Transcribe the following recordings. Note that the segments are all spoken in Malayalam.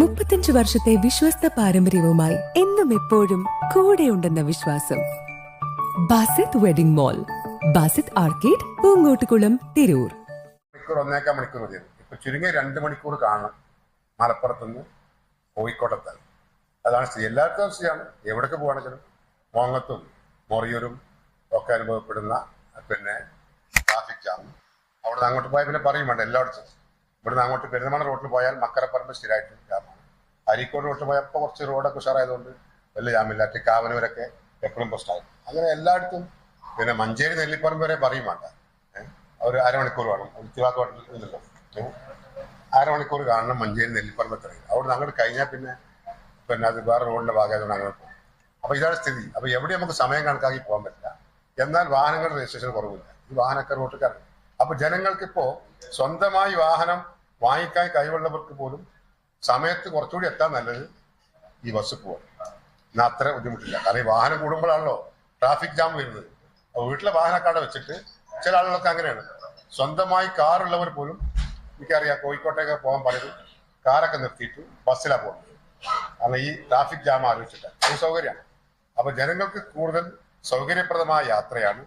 മുപ്പത്തിയഞ്ച് വർഷത്തെ വിശ്വസ്ത പാരമ്പര്യവുമായി എന്നും എപ്പോഴും കൂടെയുണ്ടെന്ന വിശ്വാസം. Basith wedding mall Basith arcade Poonkottukulam Tirur. മണിക്കൂർ മണിക്കൂർ മതി. ഇപ്പൊ ചുരുങ്ങിയ രണ്ട് മണിക്കൂർ കാണണം മലപ്പുറത്തുനിന്ന് കോഴിക്കോട്ടെത്താൻ. അതാണ് സ്ഥിതി. എല്ലാവർക്കും സ്ഥിതിയാണ്. എവിടേക്ക് പോകണമെങ്കിലും മോങ്ങത്തും മൊറിയൂരും ഒക്കെ അനുഭവപ്പെടുന്ന പിന്നെ ട്രാഫിക് ജാം അവിടെ അങ്ങോട്ട് പോയാൽ പിന്നെ പറയും വേണ്ട എല്ലായിടത്തും. ഇവിടുന്ന് അങ്ങോട്ട് പെരുന്തമണ റോട്ടിൽ പോയാൽ മക്കരപ്പറമ്പ് സ്ഥിരമായിട്ട് ജാമാണ്. അരീക്കോട് റോട്ടിൽ പോയപ്പോൾ കുറച്ച് റോഡൊക്കെ ഉഷാറായതുകൊണ്ട് വലിയ ജാമില്ല. കാവനൂരൊക്കെ എപ്പോഴും പ്രശ്നമായി അങ്ങനെ എല്ലായിടത്തും പിന്നെ മഞ്ചേരി നെല്ലിപ്പറമ്പ് വരെ പറയും വേണ്ട? ഒരു അരമണിക്കൂർ വേണം. തിരുവാക്കോട്ടിൽ ഇല്ലല്ലോ? അരമണിക്കൂർ കാണണം മഞ്ചേരി നെല്ലിപ്പറമ്പ് എത്രയും. അവിടെ അങ്ങോട്ട് കഴിഞ്ഞാൽ പിന്നെ പിന്നെ അത് വേറെ റോഡിന്റെ ഭാഗമായതുകൊണ്ട് അങ്ങനെ പോകും. അപ്പൊ ഇതാണ് സ്ഥിതി. അപ്പൊ എവിടെ നമുക്ക് സമയം കണക്കാക്കി പോകാൻ പറ്റില്ല. എന്നാൽ വാഹനങ്ങളുടെ രജിസ്ട്രേഷൻ കുറവില്ല. ഈ വാഹനക്കാർ റോട്ടിൽ ഇറങ്ങും അപ്പൊ ജനങ്ങൾക്കിപ്പോ സ്വന്തമായി വാഹനം വാങ്ങിക്കാൻ കഴിവുള്ളവർക്ക് പോലും സമയത്ത് കുറച്ചുകൂടി എത്താൻ നല്ലത് ഈ ബസ് പോവാം. എന്നാൽ അത്ര ബുദ്ധിമുട്ടില്ല. കാരണം ഈ വാഹനം കൂടുമ്പോഴാണല്ലോ ട്രാഫിക് ജാം വരുന്നത്. അപ്പൊ വീട്ടിലെ വാഹനക്കാടെ വെച്ചിട്ട് ചില ആളുകളൊക്കെ അങ്ങനെയാണ്. സ്വന്തമായി കാറുള്ളവർ പോലും എനിക്കറിയാം കോഴിക്കോട്ടേക്ക് പോകാൻ പലരും കാറൊക്കെ നിർത്തിയിട്ട് ബസ്സിലാണ് പോകുന്നത്. കാരണം ഈ ട്രാഫിക് ജാം ആലോചിച്ചിട്ട് ഒരു സൗകര്യമാണ്. അപ്പൊ ജനങ്ങൾക്ക് കൂടുതൽ സൗകര്യപ്രദമായ യാത്രയാണ്.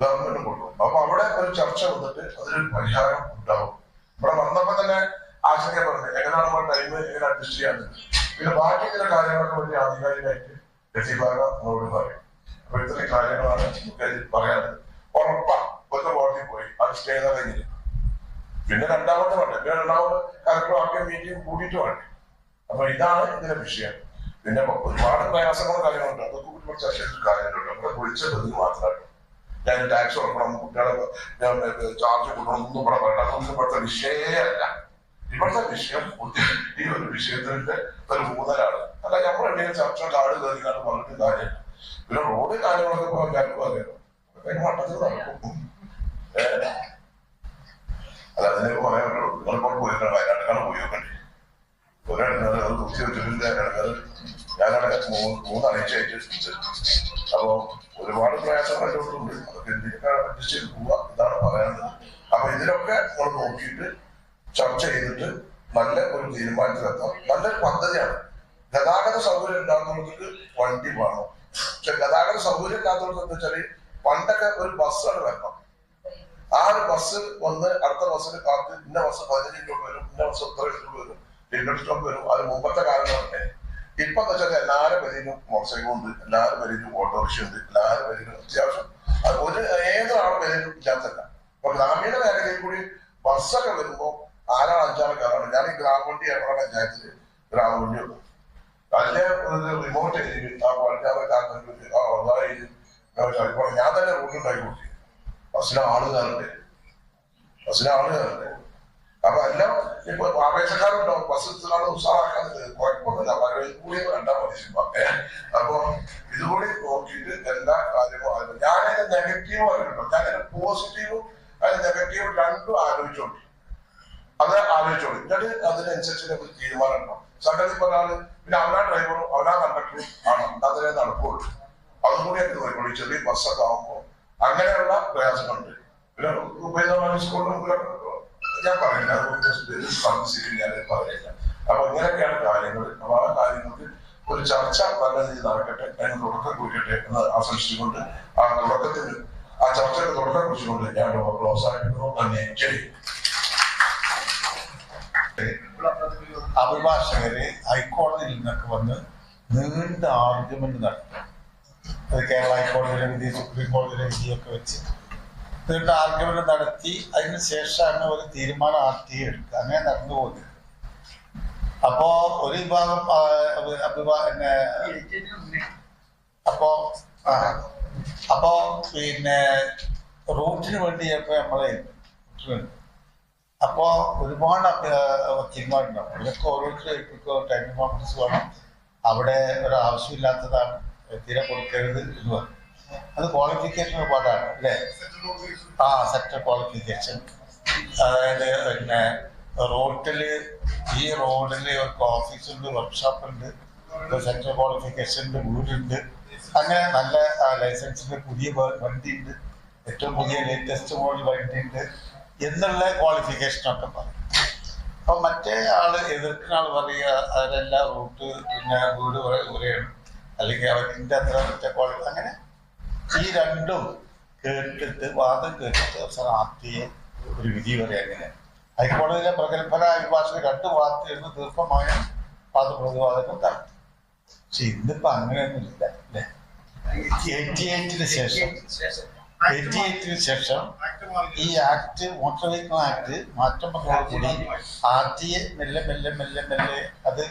ഗവൺമെന്റ് കൊണ്ടുപോകും അപ്പൊ അവിടെ ഒരു ചർച്ച വന്നിട്ട് അതിനൊരു പരിഹാരം ഉണ്ടാവും. ഇവിടെ വന്നപ്പോ തന്നെ ആശങ്ക പറഞ്ഞു. എങ്ങനെയാണ് നമ്മൾ ടൈം എങ്ങനെ അഡ്ജസ്റ്റ് ചെയ്യാന്ന്? പിന്നെ ബാക്കി ചില കാര്യങ്ങളൊക്കെ വലിയ ആധികാരികമായിട്ട് ലത്തീഫാക നമ്മളോട് പറയും. അപ്പൊ ഇത്രയും കാര്യങ്ങളാണ് അതിൽ പറയാനുള്ളത്. ഉറപ്പാ ഒന്ന് കോടതി പോയി. അത് സ്റ്റേ ചെയ്ത കഴിഞ്ഞില്ല പിന്നെ രണ്ടാമത്തെ വേണ്ടേ പിന്നെ രണ്ടാമത് കലക്ടർ ആക്കിയ മീറ്റിംഗ് കൂടിയിട്ട് വേണ്ടേ? അപ്പൊ ഇതാണ് ഇതിന്റെ വിഷയം. പിന്നെ ഒരുപാട് പ്രയാസങ്ങളും കാര്യങ്ങളുണ്ട്. അതൊക്കെ കുറച്ച് ചർച്ച ചെയ്തിട്ട് കാര്യങ്ങളുണ്ട് നമ്മളെ വിളിച്ചത് മാത്രമായിട്ട്. ഞാൻ ടാക്സ് കൊടുക്കണം കുട്ടികളെ ചാർജ് കൊടുക്കണം ഒന്നും ഇവിടെ പറയണം അതൊന്നും ഇവിടുത്തെ വിഷയമല്ല. ഇവിടുത്തെ വിഷയം ഈ ഒരു വിഷയത്തിന്റെ ഒരു ഊന്നലാണ്. അല്ല നമ്മൾ എവിടെയും ചർച്ച കാട് കയറിക്കാണ്ട് പറഞ്ഞിട്ട് കാര്യമില്ല. പിന്നെ റോഡ് കാര്യങ്ങളൊക്കെ ഇപ്പൊ എല്ലാവർക്കും അറിയാം. അതിന് മട്ടത്തിൽ നടക്കും. അല്ല അതിനെ പറയാനുള്ളൂ നിങ്ങളിപ്പോൾ പോയിരുന്ന വയനാട്ടിലാണ് പോയി നോക്കണ്ടേ? ഒരിടങ്ങാറ് അത് കുത്തി വെച്ചിട്ടുണ്ട് ഞാനവിടെ മൂന്ന് മൂന്നാഴ്ചയായിട്ട് അപ്പോ ഒരുപാട് പ്രയാസങ്ങൾ ഉണ്ട് അതൊക്കെ എന്തിനൊക്കെ അഡ്ജസ്റ്റ് ചെയ്ത് പോവുക ഇതാണ് പറയാനുള്ളത്. അപ്പൊ ഇതിലൊക്കെ നമ്മൾ നോക്കിയിട്ട് ചർച്ച ചെയ്തിട്ട് നല്ല ഒരു തീരുമാനത്തിലെത്താം. നല്ലൊരു പദ്ധതിയാണ്. ഗതാഗത സൗകര്യം ഉണ്ടാകുന്നവർക്ക് വണ്ടി വേണം. പക്ഷെ ഗതാഗത സൗകര്യം ഇല്ലാത്തവർക്ക് എന്താ വെച്ചാൽ പണ്ടൊക്കെ ഒരു ബസ്സാണ് വരണം ആ ഒരു ബസ് വന്ന് അടുത്ത ബസ്സിന് കാത്ത് ഇന്ന ബസ് പതിനഞ്ച് രൂപ വരും ഇന്ന ബസ് എത്ര രൂപ വരും സ്റ്റോപ്പ് വരും അത് മുമ്പത്തെ കാലങ്ങളൊക്കെ. ഇപ്പൊ എന്ന് വെച്ചാൽ എല്ലാവരും പേരിലും മോട്ടോർ സൈക്കിൾ ഉണ്ട് എല്ലാവരും പേരിലും ഓട്ടോറിക്ഷ ഉണ്ട് എല്ലാവരും പേരിലും അത്യാവശ്യം. അത് ഒരു ഏതൊരാളുടെ പേരിലും ഇല്ലാത്തല്ല അപ്പൊ ഗ്രാമീണ മേഖലയിൽ കൂടി ബസ്സൊക്കെ വരുമ്പോ ആരാണ് അഞ്ചാറ് കാറാണ്? ഞാൻ ഈ ഗ്രാമവണ്ടി എറണാകുളം പഞ്ചായത്തിൽ ഗ്രാമവണ്ടി ഉള്ളു അതിന്റെ റിമോട്ട് ആ ഞാൻ തന്നെ റൂട്ടുണ്ടാക്കി കൊടുത്തു ബസ്സിലെ ആൾ കയറണ്ടേ? ബസ്സിലെ ആൾ കയറണ്ടേ? അപ്പൊ എല്ലാം ഇപ്പൊ ആവേശക്കാരുണ്ടാവും ബസ് ഇത്രയാണ് ഉത്സാഹമാക്കാൻ കുഴപ്പമൊന്നുമില്ല പലരും കൂടി കണ്ടാ മതി അപ്പൊ ഇതുകൂടി നോക്കിയിട്ട് എല്ലാ കാര്യവും ആലോചിക്കും അതിന് നെഗറ്റീവ് ആയിട്ടുണ്ടോ ഞാൻ പോസിറ്റീവും അതിന് നെഗറ്റീവും രണ്ടും ആലോചിച്ചോളി അത് ആലോചിച്ചോളൂ എന്നിട്ട് അതിനനുസരിച്ച് നമുക്ക് തീരുമാനം ഉണ്ടാവും സംഗതി പറഞ്ഞാൽ പിന്നെ അവനാ ഡ്രൈവറും അവനാ കണ്ടക്ടറും ആണ്. അതിനെ നടക്കുള്ളൂ. അതും കൂടി എനിക്ക് നോക്കിക്കോളൂ. ചെറിയ ബസ്സൊക്കെ ആകുമ്പോൾ അങ്ങനെയുള്ള പ്രയാസങ്ങളുണ്ട്. പിന്നെ സ്കൂളിലും ഞാൻ പറയില്ല പറഞ്ഞിട്ട് ഞാൻ പറയില്ല അപ്പൊ ഇങ്ങനെയൊക്കെയാണ് കാര്യങ്ങൾ. അപ്പൊ ആ കാര്യങ്ങൾക്ക് ഒരു ചർച്ച നല്ല രീതിയിൽ നടക്കട്ടെ. അതിന് തുടക്കം കുറിക്കട്ടെ എന്ന് ആശംസിച്ചുകൊണ്ട് ആ തുടക്കത്തിൽ ആ ചർച്ചയുടെ തുടക്കം കുറിച്ചുകൊണ്ട് ഞാൻ പ്രോത്സാഹിപ്പിക്കുന്നു തന്നെ ശരി. അഭിഭാഷകരെ ഹൈക്കോടതിയിൽ നിന്നൊക്കെ വന്ന് നീണ്ട ആർഗ്യുമെന്റ് നടത്തും. അത് കേരള ഹൈക്കോടതിയിലെ വിധി സുപ്രീം കോടതിയിലെ വിധിയൊക്കെ വെച്ച് നീണ്ട ആർഗ്യമെന്റ് നടത്തി അതിന് അങ്ങനെ ഒരു തീരുമാനം ആർ ടി എടുക്കുക അങ്ങനെ നടന്നു പോകുന്നത് അപ്പോ ഒരു വിഭാഗം പിന്നെ അപ്പോ അപ്പോ പിന്നെ റൂട്ടിന് വേണ്ടി ചിലപ്പോ നമ്മളെ അപ്പോ ഒരുപാട് വക്കീൽമാരുണ്ടാവും ഇതൊക്കെ ഓരോരുത്തർക്കും ടൈം കോൺഫറൻസ് വേണം. അവിടെ ഒരു ആവശ്യമില്ലാത്തതാണ് തീരെ കൊടുക്കരുത് എന്ന് പറയും അത് ക്വാളിഫിക്കേഷൻ പാട്ടാണ് അല്ലേ? ആ സെക്ടർ ക്വാളിഫിക്കേഷൻ അതായത് പിന്നെ റോട്ടിൽ ഈ റോഡിൽ ഒരു ഓഫീസുണ്ട് വർക്ക്ഷോപ്പ് ഉണ്ട് സെക്ടർ ക്വാളിഫിക്കേഷന്റെ വീടുണ്ട്. അങ്ങനെ നല്ല ലൈസൻസിന്റെ പുതിയ വണ്ടി ഉണ്ട് ഏറ്റവും പുതിയ ലേറ്റസ്റ്റ് മോഡൽ വണ്ടി ഉണ്ട് എന്നുള്ള ക്വാളിഫിക്കേഷൻ ഒക്കെ പറയും. അപ്പൊ മറ്റേ ആൾ എതിർക്കുന്ന ആൾ പറയുക അതിലെല്ലാ റൂട്ട് പിന്നെ വീട് കുറയാണ് അല്ലെങ്കിൽ അവരുടെ അത്ര മറ്റേ ക്വാളിഫി അങ്ങനെ ഈ രണ്ടും കേട്ടിട്ട് വാദം കേട്ടിട്ട് അവസാനം ആർട്ടിയെ ഒരു വിധി വരെ അങ്ങനെ ഹൈക്കോടതിയിലെ പ്രഗത്ഭനായ അഭിഭാഷകർ രണ്ട് വാർത്തയെന്ന് ദീർഘമായ വാദപ്രതിവാദങ്ങൾ നടത്തി. പക്ഷെ ഇന്നിപ്പോ അങ്ങനെയൊന്നും ഇല്ല അല്ലേ ശേഷം ഈ ആക്ട് മോട്ടോർ ആക്ട് മാറ്റം വന്നതോടുകൂടി ടി മെല്ലെ മെല്ലെ മെല്ലെ മെല്ലെ അത്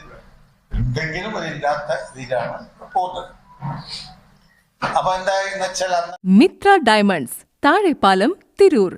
എന്തെങ്കിലും ഒരു ഇല്ലാത്ത രീതിയിലാണ് പോകുന്നത്. അപ്പൊ എന്തായെന്ന് വെച്ചാൽ മിത്ര ഡയമണ്ട്സ് താഴെപ്പാലം തിരൂർ.